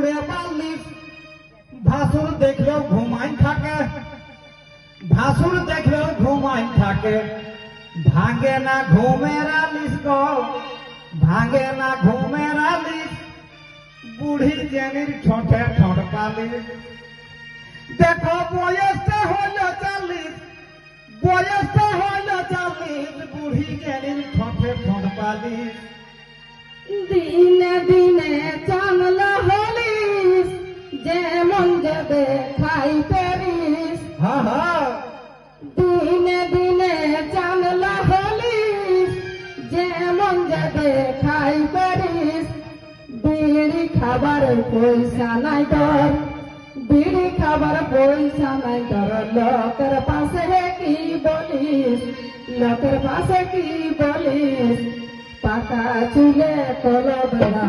উড়ে পারলিস ভাসুর দেখলেও ঘুমাই থাকে। ভাসুর দেখলেও ভাঙে না ঘুমের আলিস গো। ভাঙে না ঘুমের আলিস বুড়ির জেনির ঠোঁটে ঠোঁট পালিস দেখো বয়সটা হইল চালিস বয়সটা হইল চালিস বুড়ি জেনির ঠোঁটে ঠোঁট পালিস খাবার পয়সা নাই তোর। বিড়ি খাবার পয়সা নাই তোর। লোকের পাশে কি বলিস? লোকের পাশে কি বলিস? পাতা চুলে কলব না